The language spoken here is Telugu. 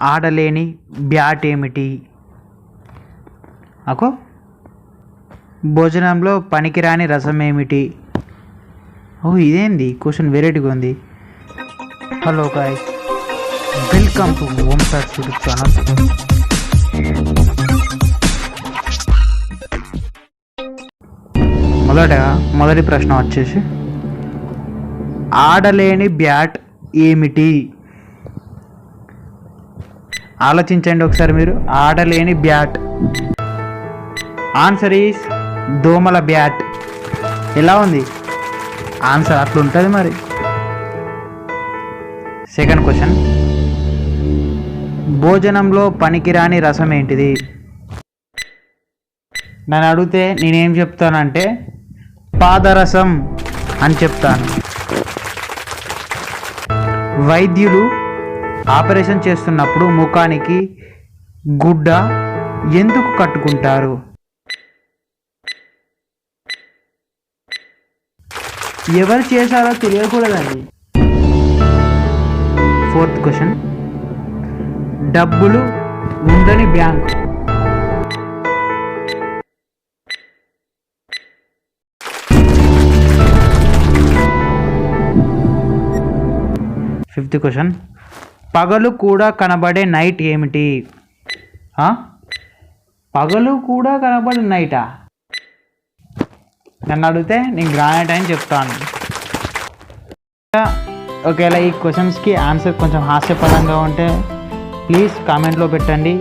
ఆడలేని బ్యాట్ ఏమిటి? అకో భోజనంలో పనికిరాని రసం ఏమిటి? ఓ ఇదేంది? క్వశ్చన్ వెరైటీగా ఉంది. Hello guy welcome to Om sir YouTube channel మొదటగా మొదటి ప్రశ్న వచ్చేసి ఆడలేని బ్యాట్ ఏమిటి? ఆలోచించండి ఒకసారి మీరు. ఆడలేని బ్యాట్. ఆన్సర్ ఈస్ దోమల బ్యాట్. ఎలా ఉంది? ఆన్సర్ అట్లా ఉంటుంది మరి. సెకండ్ క్వశ్చన్ భోజనంలో పనికిరాని రసం ఏంటిది? నన్ను అడిగితే నేనేం చెప్తానంటే పాదరసం అని చెప్తాను. వైద్యులు ఆపరేషన్ చేస్తున్నప్పుడు ముఖానికి గుడ్డ ఎందుకు కట్టుకుంటారు? ఎవరు చేశారో తెలియకూడదండి. ఫోర్త్ క్వశ్చన్ డబ్బులు ఉందని బ్యాంక్. ఫిఫ్త్ క్వశ్చన్ పగలు కూడా కనబడే నైట్ ఏమిటి? పగలు కూడా కనబడే నైటా నన్ను అడిగితే నేను గ్రానైట్ అని చెప్తాను. ఒకవేళ ఈ క్వశ్చన్స్కి ఆన్సర్ కొంచెం హాస్యపరంగా ఉంటే ప్లీజ్ కామెంట్లో పెట్టండి.